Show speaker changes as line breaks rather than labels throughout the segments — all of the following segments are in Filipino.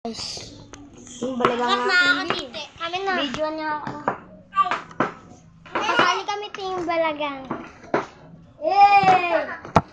Guys, yung balagang video.
Kami na.
Video niya ako.
Kasali kami team balagang.
Eh!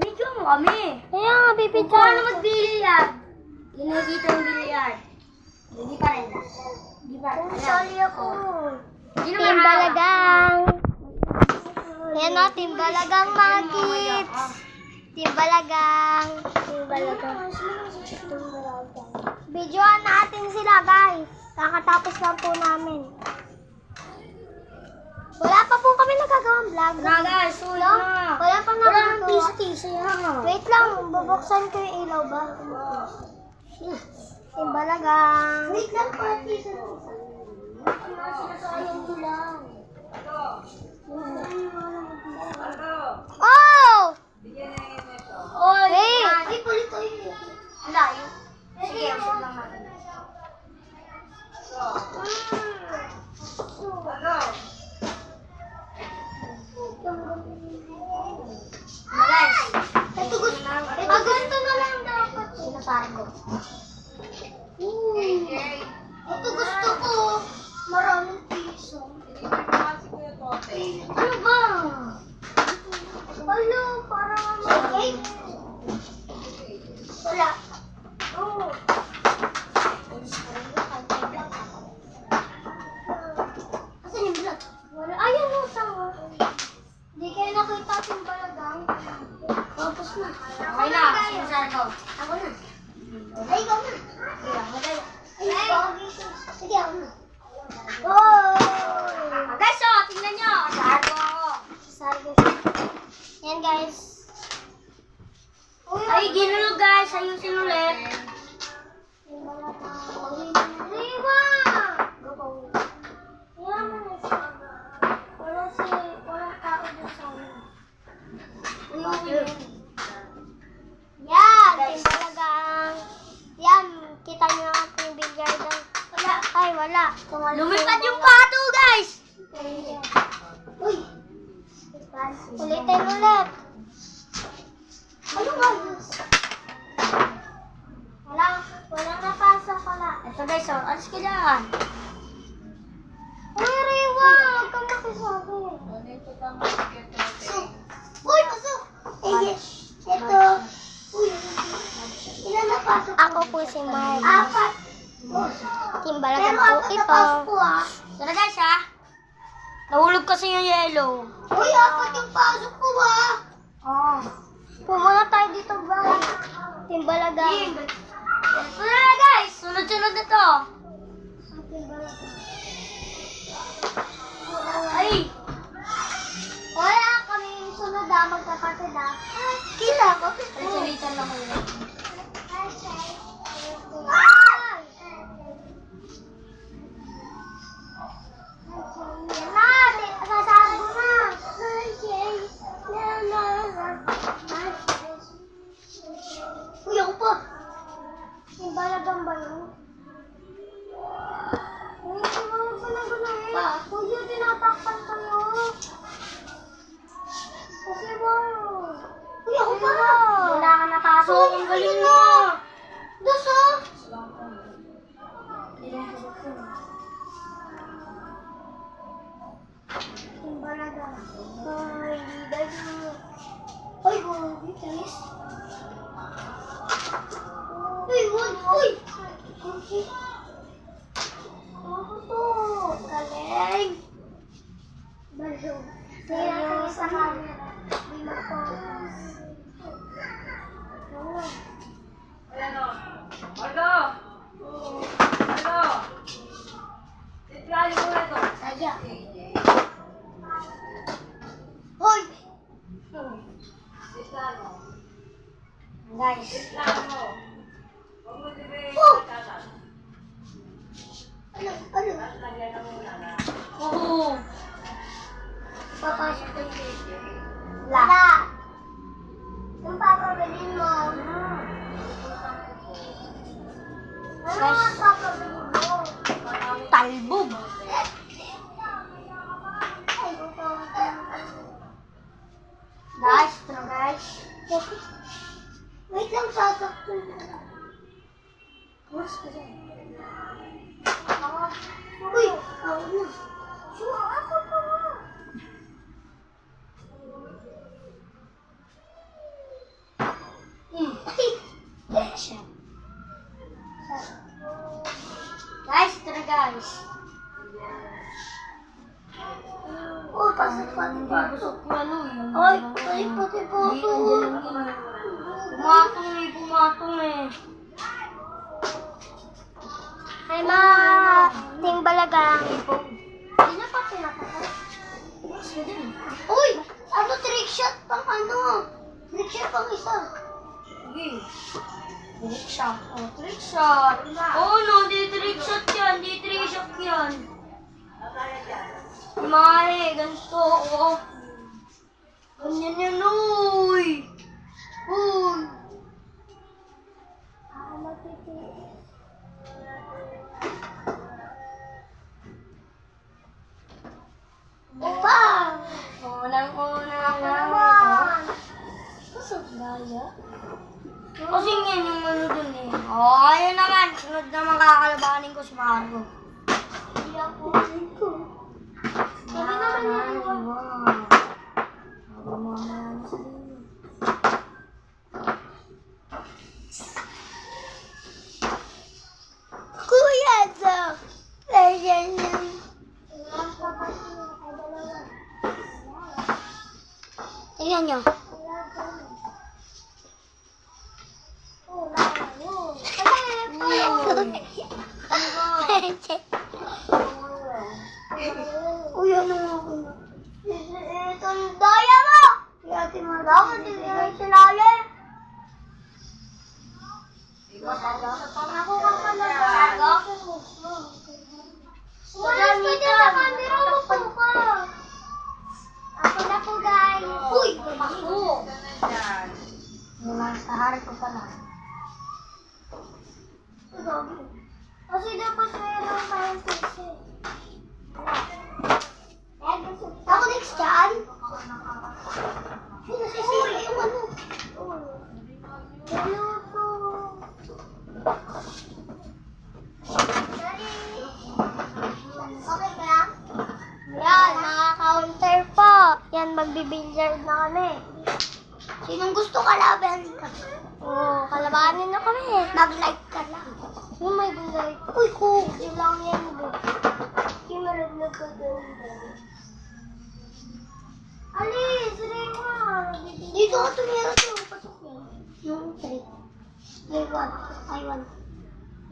Video mo kami.
Kaya nga, baby
Kung paano mag-billiard? Yun nakikita yung billiard. Hindi pa rin. Hindi pa rin.
Sali ako.
Hindi
Team balagang. Yan o, team balagang mga kids. Team balagang. Team balagang. Videoan natin sila guys. Kakatapos lang po namin. Wala pa po kami nagagawang vlog.
Na guys,
No? Wala
Wala nang
nagagawa.
tisa-tisa yan.
Wait lang, bubuksan ko yung ilaw ba? Team balagang. Wait lang po, tisa. Sinasayang ko lang. Oh!
Oy!
Hey!
Ay, palito yun. Ang layo. Sige, usap lang natin. Guys,
ito gusto na lang dapat.
sinasabi ko.
Ito gusto ko. Maraming piso. Ano ba? Ano? Parang okay? Wala. Oh. Asan yung vlog? Wala. Ayun mo, tama. Hindi yung balagang. Tapos na.
Okay na, sinasabi ko.
Ako na. Ay, ikaw na. Ay, pogi siya. Sige, ako na. Oh!
Guys, oh, tingnan nyo. Sabi ko ako.
Sorry. Yan, guys.
Ay, ginulog guys. Ayusin ulit.
Ulitin ulit. Ano ba? Wala, walang napasok wala.
Ito guys, oh, alis ka dyan.
Uy, Riwa! Huwag kang makisabi. Uy, pasok! Eh. Ito. Uy, ilan napasok? Ako po si Mark. Apat. Timbalagan po ito. Po, ah.
Tara guys, ha. Nahulog kasi yung yellow.
Uy, apat yung pasok ko ah.
Oh.
Pumula tayo dito ba? Timbalagan.
Ito na guys. Sunod-sunod na to. Ay.
Wala kami sunod ah, magkapatid ah. Kita ko.
Sulitan lang.
Ay! Uy,
Ang galing mo.
Yung balaga. Ay, dahil mo. Ay, grabe, guys. Uy, wag, uy! Okay. To. Galing. Balo. Kaya kayo sa camera. Lima po. Oh.
Ano? Margo! Margo! Titrali mo na to.
Saya. Hoy!
Titrali mo.
Guys.
Titrali mo. Huwag mo
Oh!
yung tatas.
Ano? Ano?
Lagyan na muna na.
Oo.
Papasok ko yung Wala. Yung
Talbog. Guys, ito na guys.
Wait lang, sasaktan. Mas ka dyan. Uy! Ako na. Sure, ako pa nga.
Hmm. Guys,
Shot.
Oh, trick shot. Oh no, di trick shot yan. Di trick shot yan. Mare, ganito. Oh. Ganyan yan, uy. Uy.
Ako matitiis. Upa!
Unang-una
Ako
nga.
naman! Kusog daya?
Kasi yan yung ano dun eh. Oh, ayun naman. Sunod naman kakalabanin ko si Margo.
Hindi ako dito. Sabi naman niya,
Ay,
iwan.
wow. Sabi mo na yan sa'yo.
Kuya, so, ganyan yan. Tingnan nyo. Uy, ano nga ako na? Itong daya mo! Kaya tinalaw, hindi kaya sinali. Ako ka pala. Umalis ka dyan sa camera mo po ka. Ako na po guys. Uy, ako.
Mula sa harap ko pala.
Kasi dapat meron tayong kasi. Ako next dyan. Uy, yung ano. Hello po. Okay kaya? Yan, naka-counter po. Yan, magbibilyard na kami. Sinong gusto kalaban ka? Oo, oh, kalabanin na kami. Mag-like ka lang. Yung may like. Uy, ko. Yun lang yan. Yung marunod ko doon. Alis, Rema. Dito ka tumira to. Pasok yan. Yung three. Ay, one. Ay, one.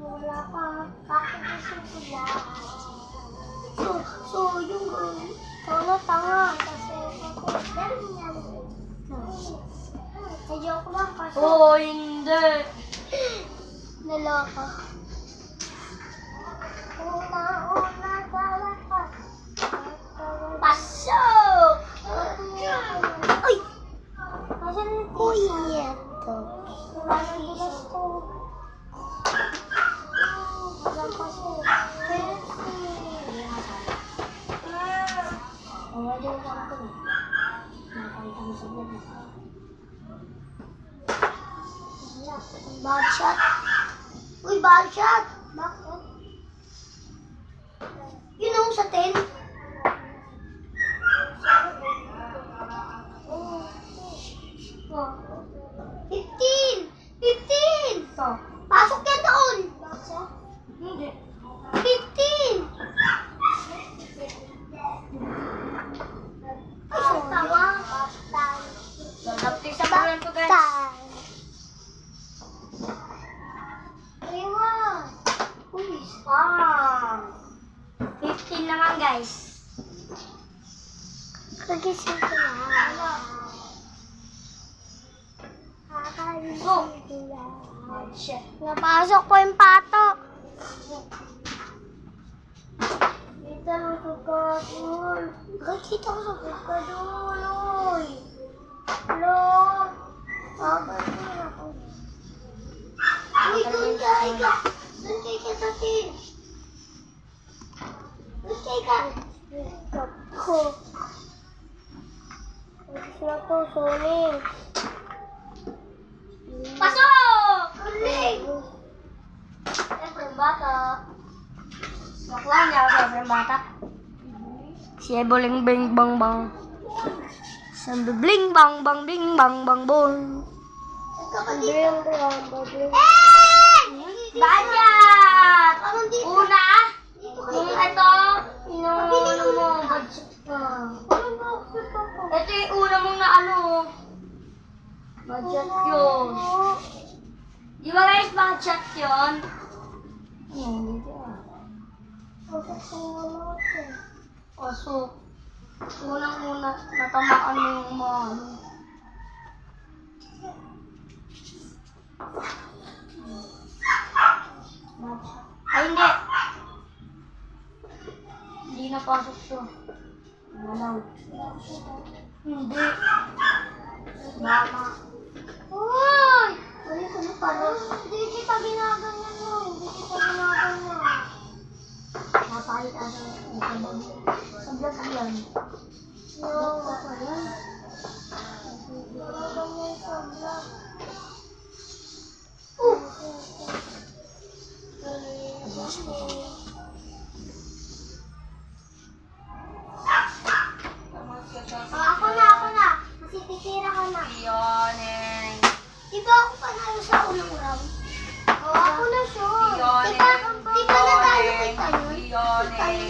Wala pa. Gusto ko lang? So, so, yung girl. Kasi, yan. Ayoko lang kasi.
Oh, hindi.
Naloko. Una, una, sa lakas. Pasok! Ay! Nasaan yung kuya to? Wala na bilas to. Wala kasi.
Oh, hindi ko kaya ko eh. Nakakita mo sa vlog.
Bad shot. Uy, bad shot. Bakit? Yun know, sa 10. Oh. 15! 15!
Ito.
Pasok yan doon!
Hindi.
15! Ay, so
sa.
Basta. Ewa. Uy,
Wow. 15 naman, guys.
kagising ko na.
Go.
Shit. Napasok po yung pato. Dito ang sugatol. Nakikita ko sa sugatol. Uy. Hello. Babay ko na ako. Uy, doon kay ka. Doon kay ka sa tin. Doon kay ka. Ko. Gusto na to, Sony. Pasok! Uling! bata.
Nakuha niya ako sa bata. Si Eboling bing bang bang. Sambi bling bang bang bing bang bang bong.
Kapatid.
Hey! Budget!
Parang dito.
Una, yung ito, yung ano mo, budget
ako?
Ito yung una mong na ano. Budget yun. Di ba guys, budget yun? Ayan,
wala ito?
Kaso, unang-una, natamaan mo yung mga ano. Ay, hindi. Hindi napasok siya. Lang. Hindi. Mama.
Uy! Uy, ano parang hindi kita ginaganyan
Napahit asa yung sabag. Sa vlog yan.
No, ako yan. 欢迎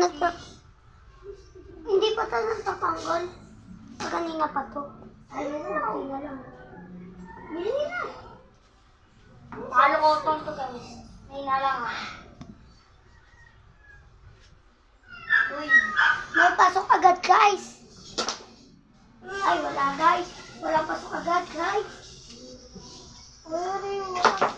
nagpa... Hindi pa tayo nagpapanggol. Kanina pa to. Ay, konti na lang. Bili na!
Palo ko to guys. May na lang ah.
Uy. May pasok agad guys. Ay, wala guys. Wala pasok agad guys. Uy, wala.